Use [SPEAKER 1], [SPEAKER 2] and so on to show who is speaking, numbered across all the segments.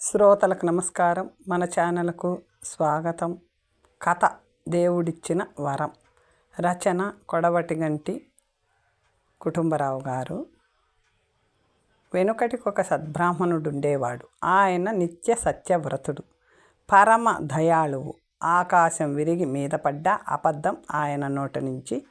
[SPEAKER 1] శ్రోతలకు నమస్కారం. మన ఛానల్కు స్వాగతం. కథ దేవుడిచ్చిన వరం. రచన కొడవటిగంటి కుటుంబరావు గారు. వెనుకటికి ఒక సద్బ్రాహ్మణుడు ఉండేవాడు ఆయన నిత్య సత్యవ్రతుడు. పరమ దయాళువు. ఆకాశం విరిగి మీద పడ్డ అబద్ధం ఆయన నోట నుంచి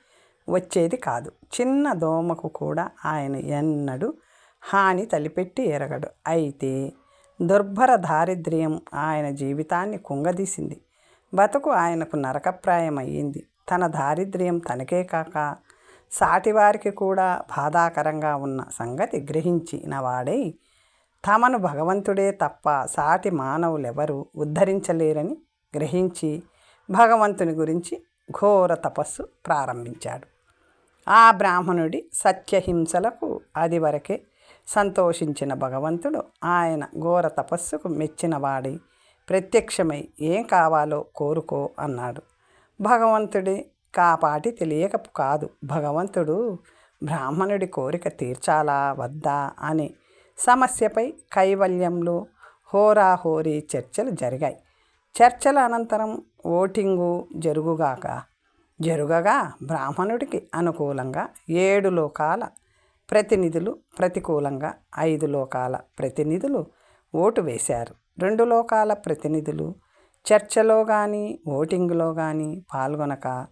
[SPEAKER 1] వచ్చేది కాదు. చిన్న దోమకు కూడా ఆయన ఎన్నడూ హాని తలిపెట్టి ఎరగడు. అయితే దుర్భర దారిద్ర్యం ఆయన జీవితాన్ని కుంగదీసింది. బతుకు ఆయనకు నరకప్రాయమయ్యింది. తన దారిద్ర్యం తనకే కాక సాటివారికి కూడా బాధాకరంగా ఉన్న సంగతి గ్రహించిన వాడై తమను భగవంతుడే తప్ప సాటి మానవులెవరూ ఉద్ధరించలేరని గ్రహించి భగవంతుని గురించి ఘోర తపస్సు ప్రారంభించాడు. ఆ బ్రాహ్మణుడి సత్యహింసలకు అది వరకే సంతోషించిన భగవంతుడు ఆయన ఘోర తపస్సుకు మెచ్చిన వాడి ప్రత్యక్షమై ఏం కావాలో కోరుకో అన్నాడు. భగవంతుడి కాపాటి తెలియక కాదు. భగవంతుడు బ్రాహ్మణుడి కోరిక తీర్చాలా వద్దా అని సమస్యపై కైవల్యంలో హోరాహోరీ చర్చలు జరిగాయి. చర్చల అనంతరం ఓటింగు జరుగుగాక జరుగగా బ్రాహ్మణుడికి అనుకూలంగా ఏడు లోకాల ప్రతినిధులు ప్రతికూలంగా ఐదు లోకాల ప్రతినిధులు ఓటు వేశారు. రెండు లోకాల ప్రతినిధులు చర్చలో కానీ ఓటింగ్లో కానీ పాల్గొనక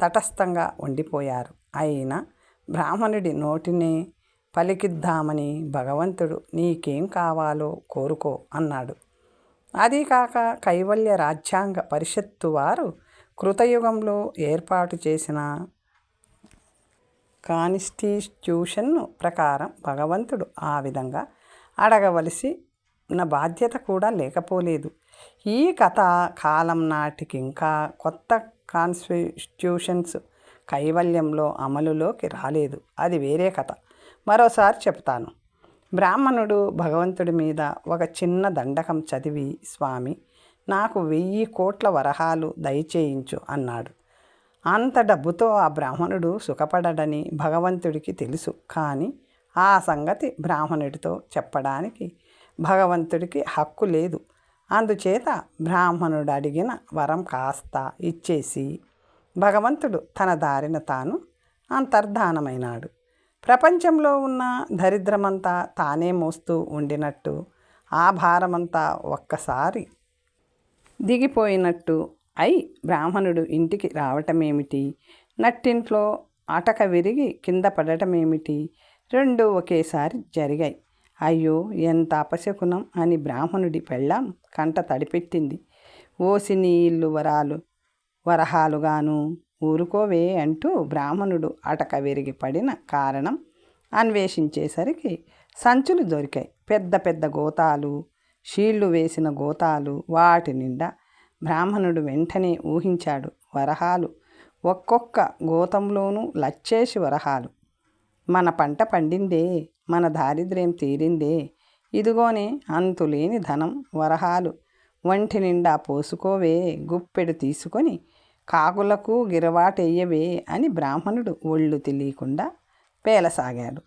[SPEAKER 1] తటస్థంగా ఉండిపోయారు. అయినా బ్రాహ్మణుడి నోటినే పలికిద్దామని భగవంతుడు నీకేం కావాలో కోరుకో అన్నాడు. అదీకాక కైవల్య రాజ్యాంగ పరిషత్తు వారు కృతయుగంలో ఏర్పాటు చేసిన కాన్స్టిట్యూషన్ను ప్రకారం భగవంతుడు ఆ విధంగా అడగవలసి ఉన్న బాధ్యత కూడా లేకపోలేదు. ఈ కథ కాలం నాటికి ఇంకా కొత్త కాన్స్టిట్యూషన్స్ కైవల్యంలో అమలులోకి రాలేదు. అది వేరే కథ. మరోసారి చెప్తాను. బ్రాహ్మణుడు భగవంతుడి మీద ఒక చిన్న దండకం చదివి స్వామి నాకు వెయ్యి కోట్ల వరహాలు దయచేయించు అన్నాడు. అంత డబ్బుతో ఆ బ్రాహ్మణుడు సుఖపడడని భగవంతుడికి తెలుసు. కానీ ఆ సంగతి బ్రాహ్మణుడితో చెప్పడానికి భగవంతుడికి హక్కు లేదు. అందుచేత బ్రాహ్మణుడు అడిగిన వరం కాస్త ఇచ్చేసి భగవంతుడు తన దారిన తాను అంతర్ధానమైనాడు. ప్రపంచంలో ఉన్న దరిద్రమంతా తానే మోస్తూ ఉండినట్టు ఆ భారమంతా ఒక్కసారి దిగిపోయినట్టు అయి బ్రాహ్మణుడు ఇంటికి రావటమేమిటి? నట్టింట్లో అటక విరిగి కింద పడటమేమిటి? రెండు ఒకేసారి జరిగాయి. అయ్యో ఎంత అపశకునం అని బ్రాహ్మణుడి పెళ్ళాం కంట తడిపెట్టింది. ఓసి నీళ్ళు వరాలు వరహాలుగాను ఊరుకోవే అంటూ బ్రాహ్మణుడు అటక విరిగి పడిన కారణం అన్వేషించేసరికి సంచులు దొరికాయి. పెద్ద పెద్ద గోతాలు షీళ్ళు వేసిన గోతాలు వాటి నిండా బ్రాహ్మణుడు వెంటనే ఊహించాడు వరహాలు. ఒక్కొక్క గోతంలోనూ లచ్చేసి వరహాలు. మన పంట పండిందే మన దారిద్ర్యం తీరిందే. ఇదిగోనే అంతులేని ధనం వరహాలు. ఒంటి నిండా పోసుకోవే గుప్పెడు తీసుకొని కాకులకు గిరవాటెయ్యవే అని బ్రాహ్మణుడు ఒళ్ళు తెలియకుండా పేలసాగాడు.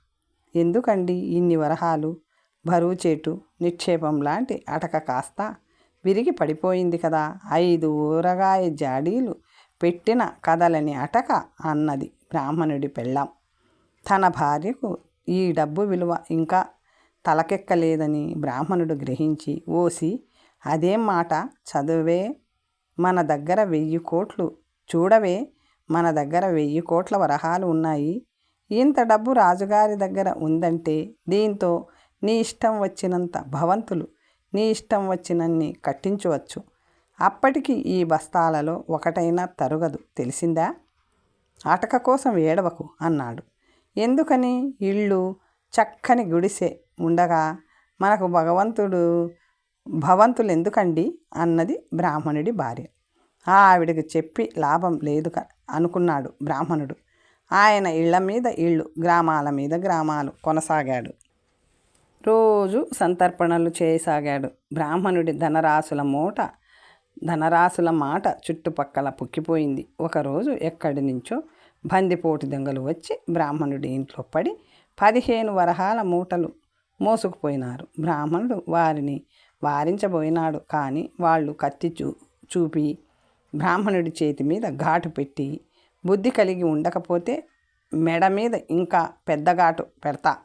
[SPEAKER 1] ఎందుకండి ఇన్ని వరహాలు? బరువు చేటు నిక్షేపం లాంటి అటక కాస్త విరిగి పడిపోయింది కదా. ఐదు ఊరగాయ జాడీలు పెట్టిన కదలని అటక అన్నది బ్రాహ్మణుడి పెళ్ళాం. తన భార్యకు ఈ డబ్బు విలువ ఇంకా తలకెక్కలేదని బ్రాహ్మణుడు గ్రహించి ఓసి అదేం మాట చదువే. మన దగ్గర వెయ్యి కోట్లు చూడవే. మన దగ్గర వెయ్యి కోట్ల వరహాలు ఉన్నాయి. ఇంత డబ్బు రాజుగారి దగ్గర ఉందంటే దీంతో నీ ఇష్టం వచ్చినంత భవంతులు నీ ఇష్టం వచ్చినన్ని కట్టించవచ్చు. అప్పటికి ఈ బస్తాలలో ఒకటైనా తరుగదు. తెలిసిందా? అటక కోసం ఏడవకు అన్నాడు. ఎందుకని? ఇళ్ళు చక్కని గుడిసె ఉండగా మనకు భగవంతుడు భవంతులు ఎందుకండి అన్నది బ్రాహ్మణుడి భార్య. ఆవిడకి చెప్పి లాభం లేదు అనుకున్నాడు బ్రాహ్మణుడు. ఆయన ఇళ్ళ మీద ఇళ్ళు గ్రామాల మీద గ్రామాలు కొనసాగాడు. రోజు సంతర్పణలు చేయసాగాడు. బ్రాహ్మణుడి ధనరాశుల మూట ధనరాశుల మాట చుట్టుపక్కల పుక్కిపోయింది. ఒకరోజు ఎక్కడి నుంచో బందిపోటు దొంగలు వచ్చి బ్రాహ్మణుడి ఇంట్లో పడి పదిహేను వరహాల మూటలు మోసుకుపోయినారు. బ్రాహ్మణుడు వారిని వారించబోయినాడు కానీ వాళ్ళు కత్తి చూ చూపి బ్రాహ్మణుడి చేతి మీద ఘాటు పెట్టి బుద్ధి కలిగి ఉండకపోతే మెడ మీద ఇంకా పెద్ద ఘాటు పెడతా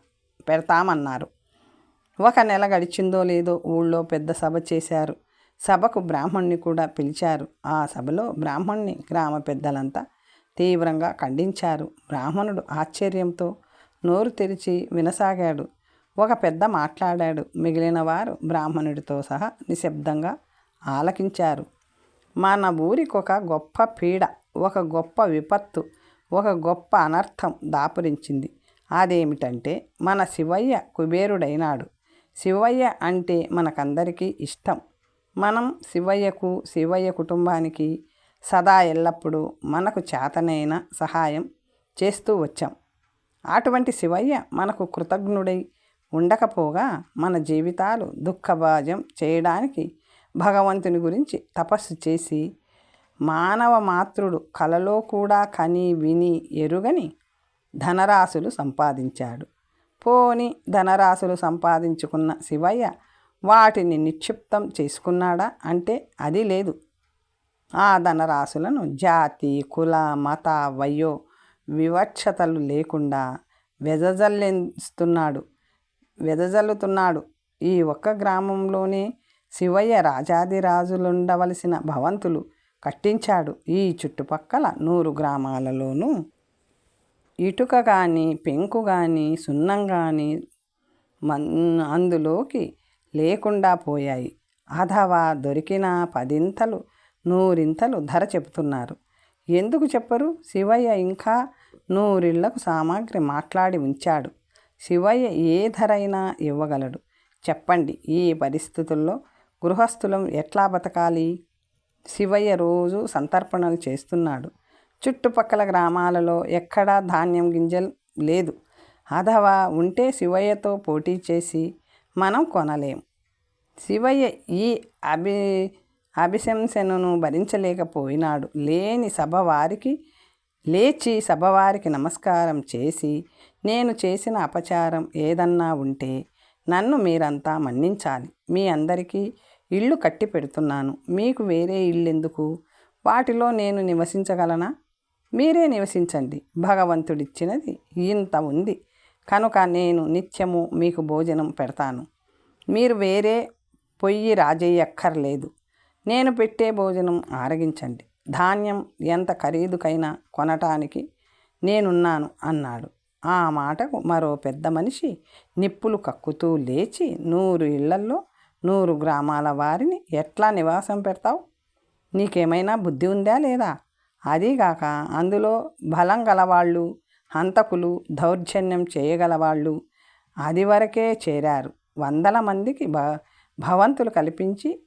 [SPEAKER 1] పెడతామన్నారు. ఒక నెల గడిచిందో లేదో ఊళ్ళో పెద్ద సభ చేశారు. సభకు బ్రాహ్మణ్ణి కూడా పిలిచారు. ఆ సభలో బ్రాహ్మణ్ణి గ్రామ పెద్దలంతా తీవ్రంగా ఖండించారు. బ్రాహ్మణుడు ఆశ్చర్యంతో నోరు తెరిచి వినసాగాడు. ఒక పెద్ద మాట్లాడాడు. మిగిలిన వారు బ్రాహ్మణుడితో సహా నిశ్శబ్దంగా ఆలకించారు. మన ఊరికొక గొప్ప పీడ ఒక గొప్ప విపత్తు ఒక గొప్ప అనర్థం దాపురించింది. అదేమిటంటే మన శివయ్య కుబేరుడైనాడు. శివయ్య అంటే మనకందరికీ ఇష్టం. మనం శివయ్యకు శివయ్య కుటుంబానికి సదా ఎల్లప్పుడూ మనకు చేతనైన సహాయం చేస్తూ వచ్చాం. అటువంటి శివయ్య మనకు కృతజ్ఞుడై ఉండకపోగా మన జీవితాలు దుఃఖభాజం చేయడానికి భగవంతుని గురించి తపస్సు చేసి మానవ మాతృడు కలలో కూడా కని విని ఎరుగని ధనరాశులు సంపాదించాడు. పోని ధనరాశులు సంపాదించుకున్న శివయ్య వాటిని నిక్షిప్తం చేసుకున్నాడా అంటే అది లేదు. ఆ ధనరాశులను జాతి కుల మత వయో వివక్షతలు లేకుండా వెదజల్లిస్తున్నాడు. వెదజల్లుతున్నాడు. ఈ ఒక్క గ్రామంలోనే శివయ్య రాజాదిరాజులుండవలసిన భవంతులు కట్టించాడు. ఈ చుట్టుపక్కల నూరు గ్రామాలలోనూ ఇటుక కానీ పెంకు కానీ సున్నం కానీ మన్ అందులోకి లేకుండా పోయాయి. అథవా దొరికిన పదింతలు నూరింతలు ధర చెబుతున్నారు. ఎందుకు చెప్పరు? శివయ్య ఇంకా నూరిళ్ళకు సామాగ్రి మాట్లాడి ఉంచాడు. శివయ్య ఏ ధరైనా ఇవ్వగలడు. చెప్పండి ఈ పరిస్థితుల్లో గృహస్థులం ఎట్లా బతకాలి? శివయ్య రోజు సంతర్పణలు చేస్తున్నాడు. చుట్టుపక్కల గ్రామాలలో ఎక్కడా ధాన్యం గింజలు లేదు. అథవా ఉంటే శివయ్యతో పోటీ చేసి మనం కొనలేం. శివయ్య ఈ అభి అభిశంసనను భరించలేకపోయినాడు. లేని సభ వారికి లేచి సభవారికి నమస్కారం చేసి నేను చేసిన అపచారం ఏదన్నా ఉంటే నన్ను మీరంతా మన్నించాలి. మీ అందరికీ ఇల్లు కట్టి పెడుతున్నాను. మీకు వేరే ఇల్లెందుకు? వాటిలో నేను నివసించగలనా? మీరే నివసించండి. భగవంతుడిచ్చినది ఇంత ఉంది. కనుక నేను నిత్యము మీకు భోజనం పెడతాను. మీరు వేరే పొయ్యి రాజేయక్కర్లేదు. నేను పెట్టే భోజనం ఆరగించండి. ధాన్యం ఎంత ఖరీదుకైనా కొనటానికి నేనున్నాను అన్నాడు. ఆ మాటకు మరో పెద్ద మనిషి నిప్పులు కక్కుతూ లేచి నూరు ఇళ్ళల్లో నూరు గ్రామాల వారిని ఎట్లా నివాసం పెడతావు? నీకేమైనా బుద్ధి ఉందా లేదా? అదీగాక అందులో బలం గలవాళ్ళు హంతకులు దౌర్జన్యం చేయగలవాళ్ళు అది వరకే చేరారు. వందల మందికి భ భవంతులు కల్పించి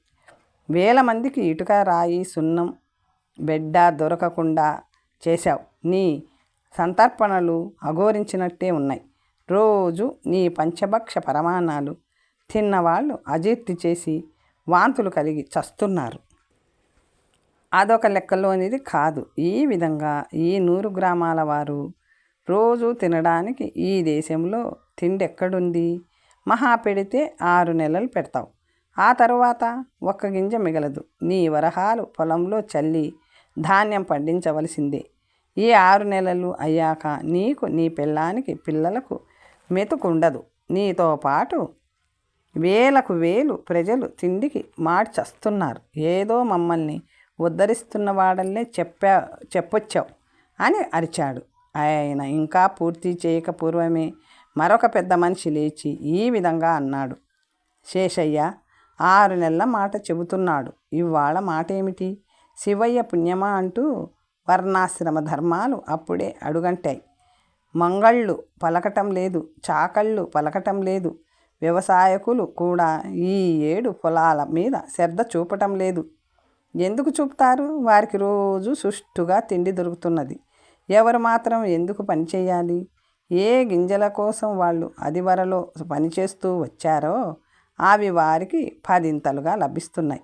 [SPEAKER 1] వేల మందికి ఇటుక రాయి సున్నం బిడ్డ దొరకకుండా చేశావు. నీ సంతర్పణలు అఘోరించినట్టే ఉన్నాయి. రోజు నీ పంచభక్ష పరమాణాలు తిన్నవాళ్ళు అజీర్తి చేసి వాంతులు కలిగి చస్తున్నారు. అదొక లెక్కలోనిది కాదు. ఈ విధంగా ఈ నూరు గ్రామాల వారు రోజు తినడానికి ఈ దేశంలో తిండి ఎక్కడుంది మహా పెడితే ఆరు నెలలు పెడతావు. ఆ తరువాత ఒక్క గింజ మిగలదు. నీ వరహాలు పొలంలో చల్లి ధాన్యం పండించవలసిందే. ఈ ఆరు నెలలు అయ్యాక నీకు నీ పిల్లానికి పిల్లలకు మెతుకుండదు. నీతో పాటు వేలకు వేలు ప్రజలు తిండికి మార్చస్తున్నారు. ఏదో మమ్మల్ని ఉద్ధరిస్తున్న వాడల్లే చెప్పా చెప్పొచ్చావు అని అరిచాడు. ఆయన ఇంకా పూర్తి చేయక పూర్వమే మరొక పెద్ద మనిషి లేచి ఈ విధంగా అన్నాడు. శేషయ్య ఆరు నెలల మాట చెబుతున్నాడు. ఇవాళ మాట ఏమిటి శివయ్య పుణ్యమా అంటూ వర్ణాశ్రమ ధర్మాలు అప్పుడే అడుగంటాయి. మంగళ్ళు పలకటం లేదు చాకళ్ళు పలకటం లేదు. వ్యవసాయకులు కూడా ఈ ఏడు పొలాల మీద శ్రద్ధ చూపటం లేదు. ఎందుకు చూపుతారు? వారికి రోజు సుష్టుగా తిండి దొరుకుతున్నది. ఎవరు మాత్రం ఎందుకు పనిచేయాలి ఏ గింజల కోసం వాళ్ళు అదివరలో పనిచేస్తూ వచ్చారో అవి వారికి పదింతలుగా లభిస్తున్నాయి.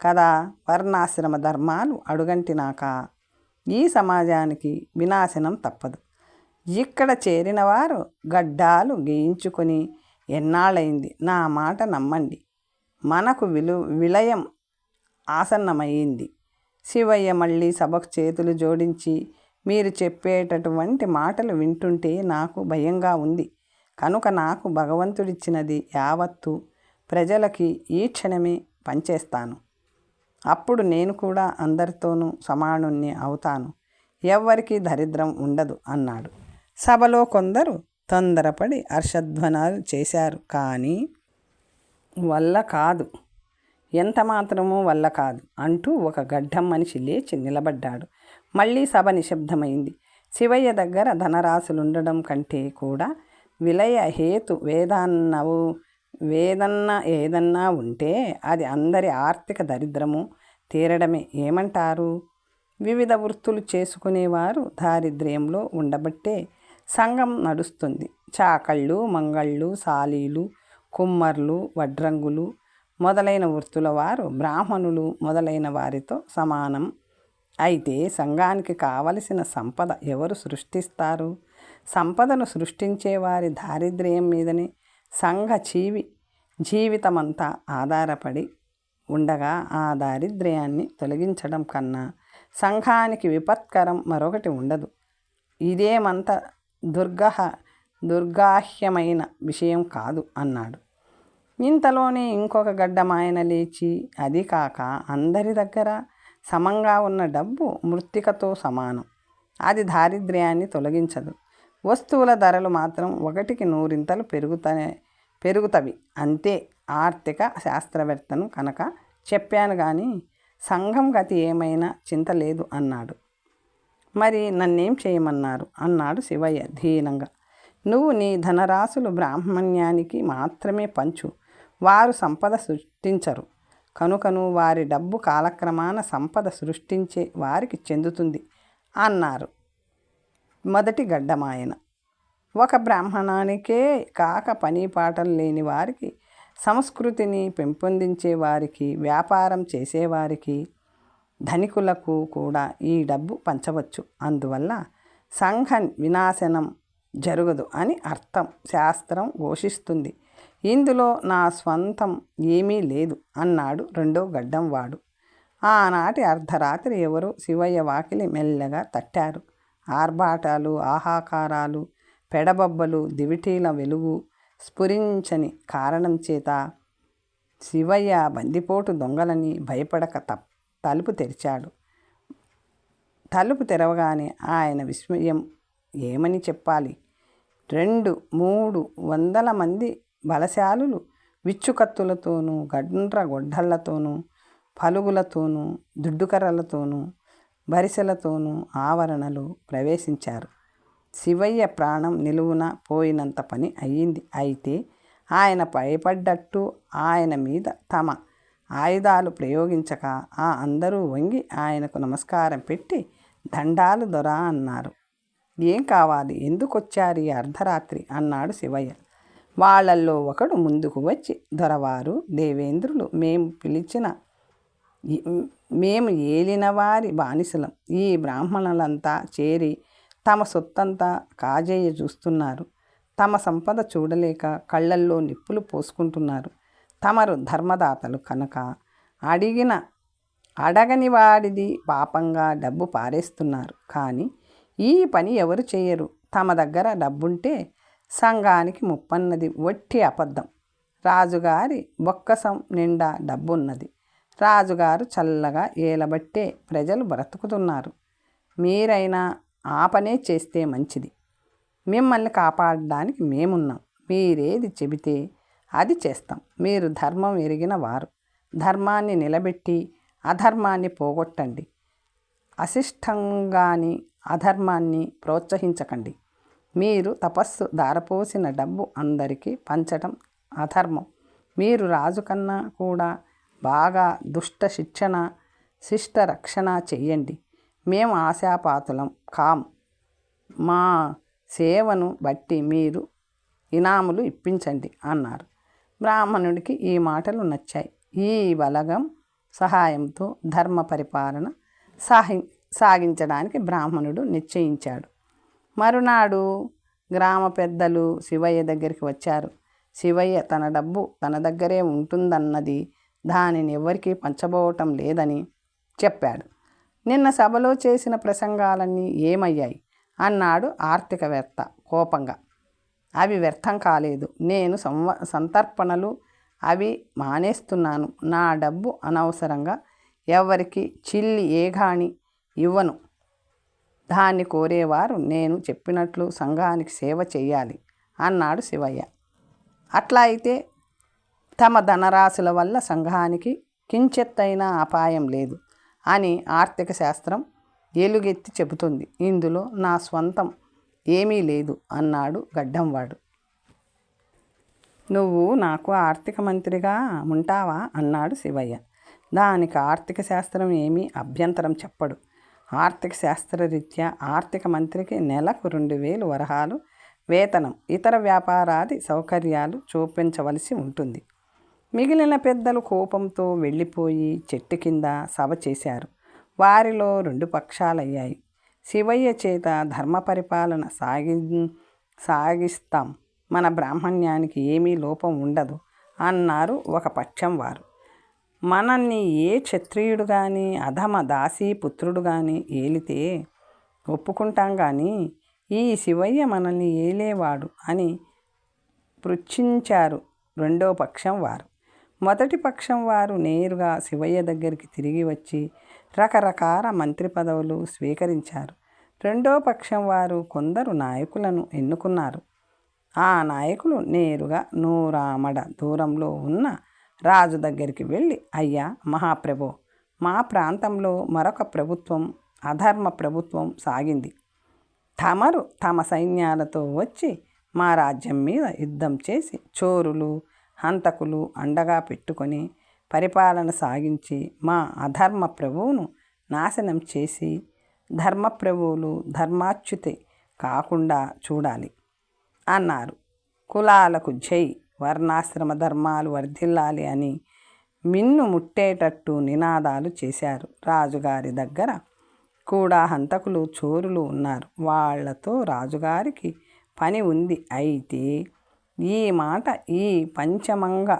[SPEAKER 1] కదా! వర్ణాశ్రమ ధర్మాలు అడుగంటినాక ఈ సమాజానికి వినాశనం తప్పదు. ఇక్కడ చేరిన వారు గడ్డాలు గీయించుకొని ఎన్నాళ్ళైంది నా మాట నమ్మండి. మనకు విలు విలయం ఆసన్నమైంది శివయ్య మళ్ళీ సభకు చేతులు జోడించి మీరు చెప్పేటటువంటి మాటలు వింటుంటే నాకు భయంగా ఉంది. కనుక నాకు భగవంతుడిచ్చినది యావత్తు ప్రజలకి ఈ క్షణమే పనిచేస్తాను. అప్పుడు నేను కూడా అందరితోనూ సమానుణ్ణి అవుతాను. ఎవ్వరికీ దరిద్రం ఉండదు అన్నాడు. సభలో కొందరు తొందరపడి హర్షధ్వనాలు చేశారు. కానీ వల్ల కాదు. ఎంత మాత్రమూ వల్ల కాదు అంటూ ఒక గడ్డం మనిషి లేచి నిలబడ్డాడు. మళ్ళీ సభ నిశ్శబ్దమైంది. శివయ్య దగ్గర ధనరాశులుండడం కంటే కూడా విలయ హేతు వేదాన్నవు వేదన్న ఏదన్నా ఉంటే అది అందరి ఆర్థిక దరిద్రము తీరడమే. ఏమంటారు? వివిధ వృత్తులు చేసుకునేవారు దారిద్ర్యంలో ఉండబట్టే సంఘం నడుస్తుంది. చాకళ్ళు మంగళ్ళు సాలీలు కుమ్మర్లు వడ్రంగులు మొదలైన వృత్తుల వారు బ్రాహ్మణులు మొదలైన వారితో సమానం. అయితే సంఘానికి కావలసిన సంపద ఎవరు సృష్టిస్తారు? సంపదను సృష్టించే వారి దారిద్ర్యం మీదనే సంఘ జీవి జీవితమంతా ఆధారపడి ఉండగా ఆ దారిద్ర్యాన్ని తొలగించడం కన్నా సంఘానికి విపత్కరం మరొకటి ఉండదు. ఇదేమంత దుర్గహ దుర్గాహ్యమైన విషయం కాదు అన్నాడు. ఇంతలోనే ఇంకొక గడ్డమాయన లేచి అది కాక అందరి దగ్గర సమంగా ఉన్న డబ్బు మృత్తికతో సమానం. అది దారిద్ర్యాన్ని తొలగించదు. వస్తువుల ధరలు మాత్రం ఒకటికి నూరింతలు పెరుగుతనే పెరుగుతవి. అంతే ఆర్థిక శాస్త్రవేత్తను కనుక చెప్పాను కానీ సంఘం గతి ఏమైనా చింత లేదు అన్నాడు. మరి నన్నేం చేయమన్నారు? అన్నాడు శివయ్య ధీనంగా నువ్వు నీ ధనరాశులు బ్రాహ్మణ్యానికి మాత్రమే పంచు. వారు సంపద సృష్టించరు. కనుకను వారి డబ్బు కాలక్రమాన సంపద సృష్టించే వారికి చెందుతుంది అన్నారు. మొదటి గడ్డమాయన. ఒక బ్రాహ్మణానికే కాక పని పాటలు లేని వారికి సంస్కృతిని పెంపొందించే వారికి వ్యాపారం చేసేవారికి ధనికులకు కూడా ఈ డబ్బు పంచవచ్చు. అందువల్ల సంఘ వినాశనం జరగదు అని అర్థం శాస్త్రం ఘోషిస్తుంది. ఇందులో నా స్వంతం ఏమీ లేదు అన్నాడు రెండో గడ్డం వాడు ఆనాటి అర్ధరాత్రి ఎవరు శివయ్య వాకిలి మెల్లగా తట్టారు. ఆర్భాటాలు ఆహాకారాలు పెడబొబ్బలు దివిటీల వెలుగు స్ఫురించని కారణం చేత శివయ్య బందిపోటు దొంగలని భయపడక తప్ తలుపు తెరిచాడు. తలుపు తెరవగానే ఆయన విస్మయం ఏమని చెప్పాలి? రెండు మూడు వందల మంది బలశాలులు. విచ్చుకత్తులతోనూ గండ్ర గొడ్డళ్ళతోనూ పలుగులతోనూ దుడ్డుకర్రలతోనూ బరిసెలతోనూ ఆవరణలు ప్రవేశించారు. శివయ్య ప్రాణం నిలువున పోయినంత పని అయ్యింది. అయితే ఆయన భయపడ్డట్టు ఆయన మీద తమ ఆయుధాలు ప్రయోగించక ఆ అందరూ వంగి ఆయనకు నమస్కారం పెట్టి దండాలు దొరా అన్నారు. ఏం కావాలి? ఎందుకొచ్చారు ఈ అర్ధరాత్రి? అన్నాడు శివయ్య. వాళ్ళల్లో ఒకడు ముందుకు వచ్చి దొరవారు దేవేంద్రులు మేము పిలిచిన మేము ఏలిన వారి బానిసలం. ఈ బ్రాహ్మణులంతా చేరి తమ సొత్తంతా కాజేయ చూస్తున్నారు. తమ సంపద చూడలేక కళ్ళల్లో నిప్పులు పోసుకుంటున్నారు. తమరు ధర్మదాతలు కనుక అడిగిన అడగని వాడిది పాపంగా డబ్బు పారేస్తున్నారు. కానీ ఈ పని ఎవరు చేయరు. తమ దగ్గర డబ్బుంటే సంఘానికి ముప్పన్నది వట్టి అబద్ధం. రాజుగారి బొక్కసం నిండా డబ్బున్నది. రాజుగారు చల్లగా ఏలబట్టే ప్రజలు బ్రతుకుతున్నారు. మీరైనా ఆ పనే చేస్తే మంచిది. మిమ్మల్ని కాపాడడానికి మేమున్నాం. మీరేది చెబితే అది చేస్తాం. మీరు ధర్మం ఎరిగిన వారు. ధర్మాన్ని నిలబెట్టి అధర్మాన్ని పోగొట్టండి. అశిష్టంగాని అధర్మాన్ని ప్రోత్సహించకండి. మీరు తపస్సు దారపోసిన డబ్బు అందరికీ పంచటం అధర్మం. మీరు రాజు కన్నా కూడా బాగా దుష్ట శిక్షణ శిష్ట రక్షణ చెయ్యండి. మేము ఆశాపాతులం కాం మా సేవను బట్టి మీరు ఇనాములు ఇప్పించండి అన్నారు. బ్రాహ్మణుడికి ఈ మాటలు నచ్చాయి. ఈ బలగం సహాయంతో ధర్మ పరిపాలన సాగి సాగించడానికి బ్రాహ్మణుడు నిశ్చయించాడు. మరునాడు గ్రామ పెద్దలు శివయ్య దగ్గరికి వచ్చారు. శివయ్య తన డబ్బు తన దగ్గరే ఉంటుందన్నది దానిని ఎవరికీ పంచబోవటం లేదని చెప్పాడు. నిన్న సభలో చేసిన ప్రసంగాలన్నీ ఏమయ్యాయి? అన్నాడు ఆర్థికవేత్త కోపంగా. అవి వ్యర్థం కాలేదు. నేను సంవ సంతర్పణలు అవి మానేస్తున్నాను. నా డబ్బు అనవసరంగా ఎవరికి చిల్లి ఏగాని ఇవ్వను. దాన్ని కోరేవారు నేను చెప్పినట్లు సంఘానికి సేవ చేయాలి అన్నాడు శివయ్య. అట్లా అయితే తమ ధనరాశుల వల్ల సంఘానికి కించెత్తైన అపాయం లేదు అని ఆర్థిక శాస్త్రం ఏలుగెత్తి చెబుతుంది. ఇందులో నా స్వంతం ఏమీ లేదు అన్నాడు గడ్డంవాడు. నువ్వు నాకు ఆర్థిక మంత్రిగా ఉంటావా అన్నాడు శివయ్య. దానికి ఆర్థిక శాస్త్రం ఏమీ అభ్యంతరం చెప్పడు. ఆర్థిక శాస్త్రరీత్యా ఆర్థిక మంత్రికి నెలకు రెండు వేలు వరహాలు వేతనం ఇతర వ్యాపారాది సౌకర్యాలు చూపించవలసి ఉంటుంది. మిగిలిన పెద్దలు కోపంతో వెళ్ళిపోయి చెట్టు కింద సభ చేశారు. వారిలో రెండు పక్షాలయ్యాయి. శివయ్య చేత ధర్మ పరిపాలన సాగి సాగిస్తాం. మన బ్రాహ్మణ్యానికి ఏమీ లోపం ఉండదు అన్నారు ఒక పక్షం వారు. మనల్ని ఏ క్షత్రియుడు కానీ అధమ దాసీ పుత్రుడు కానీ ఏలితే ఒప్పుకుంటాం కానీ ఈ శివయ్య మనల్ని ఏలేవాడు అని పృచ్ఛించారు రెండో పక్షం వారు. మొదటి పక్షం వారు నేరుగా శివయ్య దగ్గరికి తిరిగి వచ్చి రకరకాల మంత్రి పదవులు స్వీకరించారు. రెండో పక్షం వారు కొందరు నాయకులను ఎన్నుకున్నారు. ఆ నాయకులు నేరుగా నూరామడ దూరంలో ఉన్న రాజు దగ్గరికి వెళ్ళి అయ్యా మహాప్రభో మా ప్రాంతంలో మరొక ప్రభుత్వం అధర్మ ప్రభుత్వం సాగింది. తమరు తమ సైన్యాలతో వచ్చి మా రాజ్యం మీద యుద్ధం చేసి చోరులు హంతకులు అండగా పెట్టుకొని పరిపాలన సాగించి మా అధర్మ ప్రభువును నాశనం చేసి ధర్మప్రభువులు ధర్మాచ్యుతి కాకుండా చూడాలి అన్నారు. కులాలకు జై. వర్ణాశ్రమ ధర్మాలు వర్ధిల్లాలి అని మిన్ను ముట్టేటట్టు నినాదాలు చేశారు. రాజుగారి దగ్గర కూడా హంతకులు చోరులు ఉన్నారు. వాళ్ళతో రాజుగారికి పని ఉంది. అయితే ఈ మాట ఈ పంచమంగ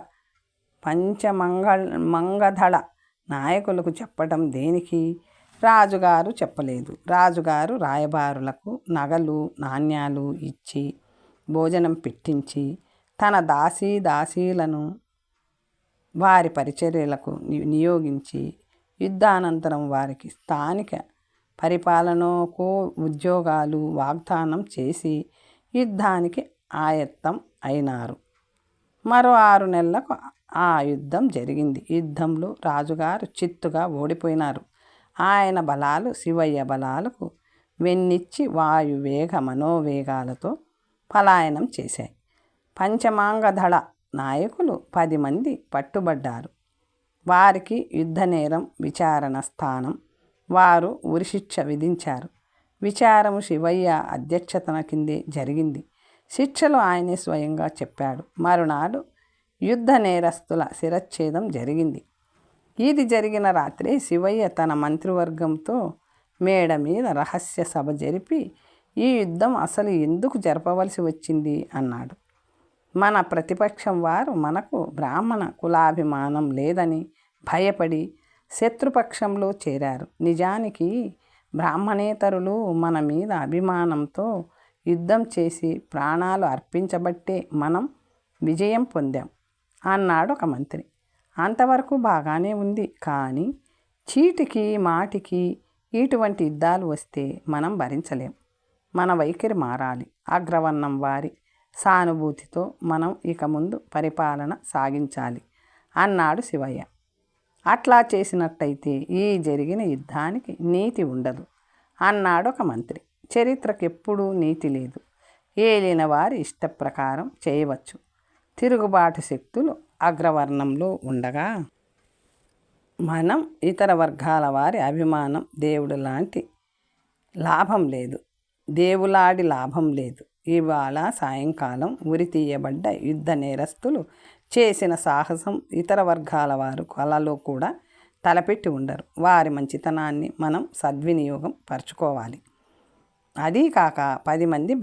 [SPEAKER 1] పంచమంగ మంగధళ నాయకులకు చెప్పటం దేనికి? రాజుగారు చెప్పలేదు. రాజుగారు రాయబారులకు నగలు నాణ్యాలు ఇచ్చి భోజనం పెట్టించి తన దాసీ దాసీలను వారి పరిచర్యలకు నియోగించి యుద్ధానంతరం వారికి స్థానిక పరిపాలనకు ఉద్యోగాలు వాగ్దానం చేసి యుద్ధానికి ఆయత్తం అయినారు. మరో ఆరు నెలలకు ఆ యుద్ధం జరిగింది. యుద్ధంలో రాజుగారు చిత్తుగా ఓడిపోయినారు. ఆయన బలాలు శివయ్య బలాలకు వెన్నిచ్చి వాయువేగ మనోవేగాలతో పలాయనం చేశాయి. పంచమాంగధళ నాయకులు పది మంది పట్టుబడ్డారు. వారికి యుద్ధ నేరం విచారణ స్థానం వారు ఉరిశిక్ష విధించారు. విచారము శివయ్య అధ్యక్షతన కిందే జరిగింది. శిక్షలు ఆయనే స్వయంగా చెప్పాడు. మరునాడు యుద్ధ నేరస్తుల శిరచ్ఛేదం జరిగింది. ఇది జరిగిన రాత్రి శివయ్య తన మంత్రివర్గంతో మేడ మీద రహస్య సభ జరిపి ఈ యుద్ధం అసలు ఎందుకు జరపవలసి వచ్చింది? అన్నాడు. మన ప్రతిపక్షం వారు మనకు బ్రాహ్మణ కులాభిమానం లేదని భయపడి శత్రుపక్షంలో చేరారు. నిజానికి బ్రాహ్మణేతరులు మన మీద అభిమానంతో యుద్ధం చేసి ప్రాణాలు అర్పించబట్టే మనం విజయం పొందాం అన్నాడు ఒక మంత్రి. అంతవరకు బాగానే ఉంది కానీ చీటికి మాటికి ఇటువంటి యుద్ధాలు వస్తే మనం భరించలేం. మన వైఖరి మారాలి. అగ్రవర్ణం వారి సానుభూతితో మనం ఇక ముందు పరిపాలన సాగించాలి అన్నాడు శివయ్య. అట్లా చేసినట్టయితే ఈ జరిగిన యుద్ధానికి నీతి ఉండదు అన్నాడు ఒక మంత్రి. చరిత్రకెప్పుడూ నీతి లేదు. ఏలిన వారి ఇష్ట ప్రకారం చేయవచ్చు. తిరుగుబాటు శక్తులు అగ్రవర్ణంలో ఉండగా మనం ఇతర వర్గాల వారి అభిమానం దేవుడు లాంటి లాభం లేదు. దేవులాడి లాభం లేదు. ఇవాళ సాయంకాలం ఉరి తీయబడ్డ యుద్ధ నేరస్తులు చేసిన సాహసం ఇతర వర్గాల వారు కళలో కూడా తలపెట్టి ఉండరు. వారి మంచితనాన్ని మనం సద్వినియోగం పరచుకోవాలి. అదీ కాక పది మంది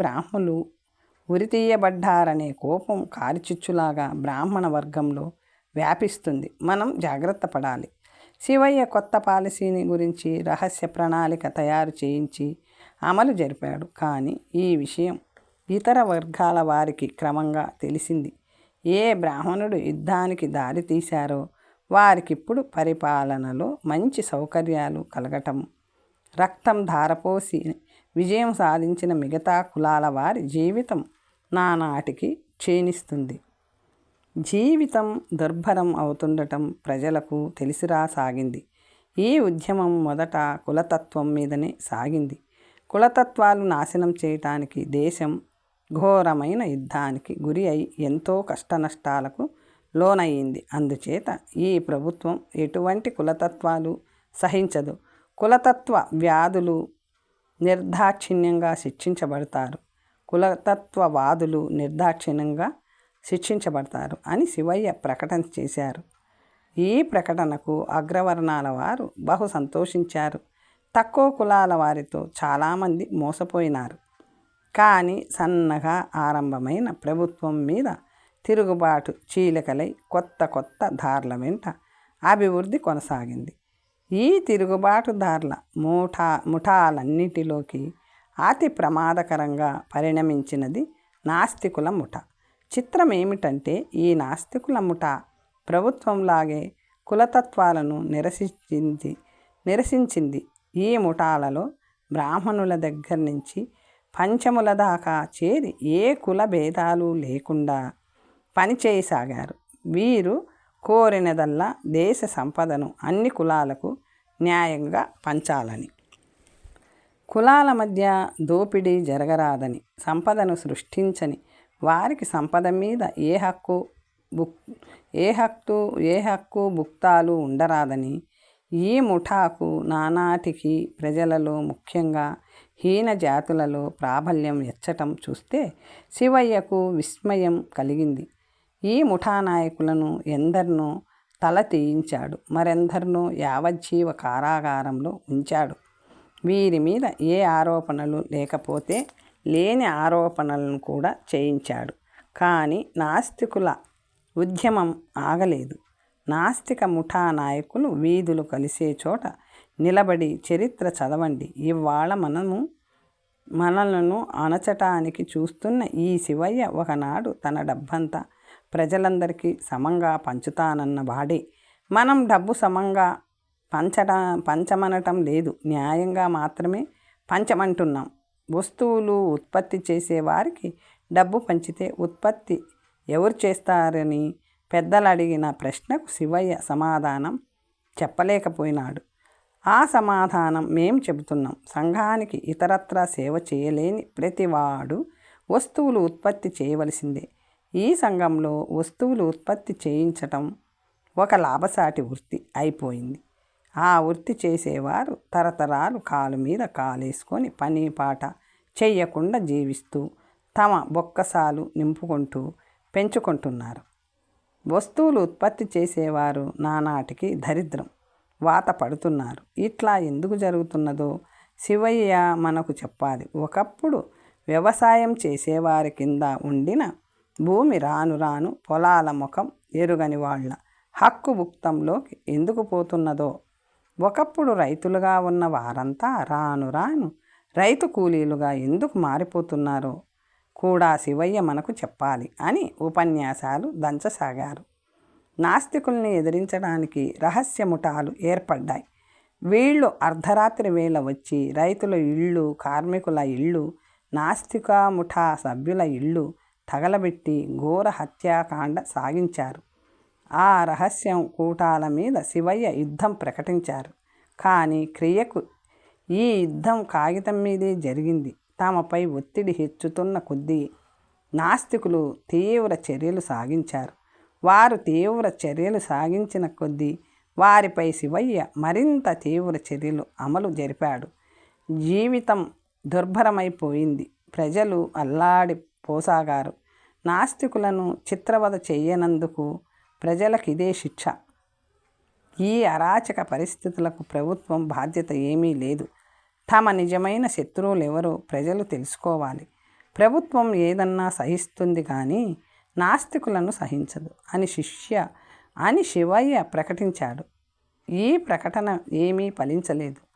[SPEAKER 1] ఉరి తీయబడ్డారనే కోపం కారిచిచ్చులాగా బ్రాహ్మణ వర్గంలో వ్యాపిస్తుంది. మనం జాగ్రత్త పడాలి. శివయ్య కొత్త పాలసీని గురించి రహస్య ప్రణాళిక తయారు చేయించి అమలు జరిపాడు. కానీ ఈ విషయం ఇతర వర్గాల వారికి క్రమంగా తెలిసింది. ఏ బ్రాహ్మణుడు యుద్ధానికి దారి తీశారో వారికిప్పుడు పరిపాలనలో మంచి సౌకర్యాలు కలగటం. రక్తం ధారపోసి విజయం సాధించిన మిగతా కులాల వారి జీవితం నానాటికి క్షీణిస్తుంది. జీవితం దుర్భరం అవుతుండటం ప్రజలకు తెలిసిరా సాగింది. ఈ ఉద్యమం మొదట కులతత్వం మీదనే సాగింది. కులతత్వాలు నాశనం చేయటానికి దేశం ఘోరమైన యుద్ధానికి గురి అయి ఎంతో కష్టనష్టాలకు లోనయ్యింది అందుచేత ఈ ప్రభుత్వం ఎటువంటి కులతత్వాలు సహించదు. కులతత్వ వ్యాధులు నిర్దాక్షిణ్యంగా శిక్షించబడతారు. కులతత్వవాదులు నిర్దాక్షిణ్యంగా శిక్షించబడతారు అని శివయ్య ప్రకటన చేశారు. ఈ ప్రకటనకు అగ్రవర్ణాల వారు బహు సంతోషించారు. తక్కువ కులాల వారితో చాలామంది మోసపోయినారు. కానీ సన్నగా ఆరంభమైన ప్రభుత్వం మీద తిరుగుబాటు చీలికలై కొత్త కొత్త ధార్ల వెంట అభివృద్ధి కొనసాగింది. ఈ తిరుగుబాటుదారుల ముఠా ముఠాలన్నిటిలోకి అతి ప్రమాదకరంగా పరిణమించినది నాస్తికుల ముఠ. చిత్రం ఏమిటంటే ఈ నాస్తికుల ముఠ ప్రభుత్వంలాగే కులతత్వాలను నిరసించింది నిరసించింది ఈ ముఠాలలో బ్రాహ్మణుల దగ్గర నుంచి పంచముల దాకా చేరి ఏ కుల భేదాలు లేకుండా పనిచేయసాగారు వీరు కోరినదల్లా దేశ సంపదను అన్ని కులాలకు న్యాయంగా పంచాలని. కులాల మధ్య దోపిడీ జరగరాదని సంపదను సృష్టించని వారికి సంపద మీద ఏ హక్కు బుక్ ఏ హక్కు ఏ హక్కు భుక్తాలు ఉండరాదని ఈ ముఠాకు నానాటికి ప్రజలలో ముఖ్యంగా హీన జాతులలో ప్రాబల్యం ఎచ్చటం చూస్తే శివయ్యకు విస్మయం కలిగింది. ఈ ముఠానాయకులను ఎందరినో తల తీయించాడు. మరెందరినో యావజ్జీవ కారాగారంలో ఉంచాడు. వీరి మీద ఏ ఆరోపణలు లేకపోతే లేని ఆరోపణలను కూడా చేయించాడు. కానీ నాస్తికుల ఉద్యమం ఆగలేదు. నాస్తిక ముఠా నాయకులు వీధులు కలిసే చోట నిలబడి చరిత్ర చదవండి. ఇవాళ మనము మనలను అణచటానికి చూస్తున్న ఈ శివయ్య ఒకనాడు తన డబ్బంతా ప్రజలందరికీ సమంగా పంచుతానన్న వాడే. మనం డబ్బు సమంగా పంచట పంచమనటం లేదు. న్యాయంగా మాత్రమే పంచమంటున్నాం. వస్తువులు ఉత్పత్తి చేసేవారికి డబ్బు పంచితే ఉత్పత్తి ఎవరు చేస్తారని పెద్దలు అడిగిన ప్రశ్నకు శివయ్య సమాధానం చెప్పలేకపోయినాడు. ఆ సమాధానం మేం చెబుతున్నాం. సంఘానికి ఇతరత్ర సేవ చేయలేని ప్రతివాడు వస్తువులు ఉత్పత్తి చేయవలసిందే. ఈ సంఘంలో వస్తువులు ఉత్పత్తి చేయించటం ఒక లాభసాటి వృత్తి అయిపోయింది. ఆ వృత్తి చేసేవారు తరతరాలు కాలు మీద కాలేసుకొని పని పాట చెయ్యకుండా జీవిస్తూ తమ బొక్కసాలు నింపుకుంటూ పెంచుకుంటున్నారు. వస్తువులు ఉత్పత్తి చేసేవారు నానాటికి దరిద్రం. వాత పడుతున్నారు. ఇట్లా ఎందుకు జరుగుతున్నదో శివయ్య మనకు చెప్పాలి. ఒకప్పుడు వ్యవసాయం చేసేవారి కింద ఉండిన భూమి రాను రాను పొలాల ముఖం ఎరుగని వాళ్ళ హక్కు భుక్తంలోకి ఎందుకు పోతున్నదో. ఒకప్పుడు రైతులుగా ఉన్న వారంతా రాను రాను రైతు కూలీలుగా ఎందుకు మారిపోతున్నారో కూడా శివయ్య మనకు చెప్పాలి అని ఉపన్యాసాలు దంచసాగారు. నాస్తికుల్ని ఎదిరించడానికి రహస్య ముఠాలు ఏర్పడ్డాయి. వీళ్ళు అర్ధరాత్రి వేళ వచ్చి రైతుల ఇళ్ళు కార్మికుల ఇళ్ళు నాస్తిక ముఠా సభ్యుల ఇళ్ళు తగలబెట్టి ఘోర హత్యాకాండ సాగించారు. ఆ రహస్యం కూటాల మీద శివయ్య యుద్ధం ప్రకటించారు. కానీ క్రియకు ఈ యుద్ధం కాగితం మీదే జరిగింది. తమపై ఒత్తిడి హెచ్చుతున్న కొద్దీ నాస్తికులు తీవ్ర చర్యలు సాగించారు. వారు తీవ్ర చర్యలు సాగించిన కొద్దీ వారిపై శివయ్య మరింత తీవ్ర చర్యలు అమలు జరిపాడు. జీవితం దుర్భరమైపోయింది. ప్రజలు అల్లాడి పోసాగారు. నాస్తికులను చిత్రవద చేయనందుకు ప్రజలకు ఇదే శిక్ష. ఈ అరాచక పరిస్థితులకు ప్రభుత్వం బాధ్యత ఏమీ లేదు. తమ నిజమైన శత్రువులు ఎవరో ప్రజలు తెలుసుకోవాలి. ప్రభుత్వం ఏదన్నా సహిస్తుంది కానీ నాస్తికులను సహించదు. అని శిష్య అని శివయ్య ప్రకటించాడు. ఈ ప్రకటన ఏమీ ఫలించలేదు.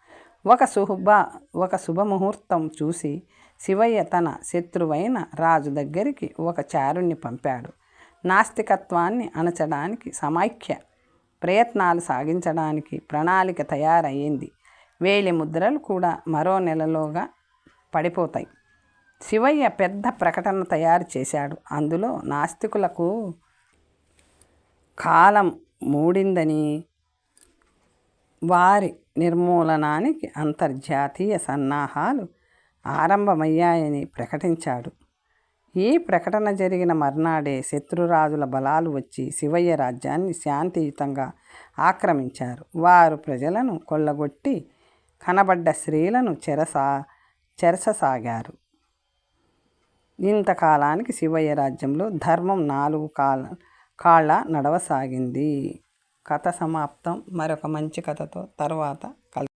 [SPEAKER 1] ఒక శుభ ఒక శుభముహూర్తం చూసి శివయ్య తన శత్రువైన రాజు దగ్గరికి ఒక చారుణ్ణి పంపాడు. నాస్తికత్వాన్ని అణచడానికి సమైక్య ప్రయత్నాలు సాగించడానికి ప్రణాళిక తయారయ్యింది. వేలి ముద్రలు కూడా మరో నెలలోగా పడిపోతాయి. శివయ్య పెద్ద ప్రకటన తయారు చేశాడు. అందులో నాస్తికులకు కాలం మూడిందని వారి నిర్మూలనానికి అంతర్జాతీయ సన్నాహాలు ఆరంభమయ్యాయని ప్రకటించాడు. ఈ ప్రకటన జరిగిన మర్నాడే శత్రురాజుల బలాలు వచ్చి శివయ్య రాజ్యాన్ని శాంతియుతంగా ఆక్రమించారు. వారు ప్రజలను కొల్లగొట్టి కనబడ్డ స్త్రీలను చెరసా చెరససాగారు. ఇంతకాలానికి శివయ్య రాజ్యంలో ధర్మం నాలుగు కాల కాళ్ళ నడవసాగింది. కథ సమాప్తం. మరొక మంచి కథతో తర్వాత కల్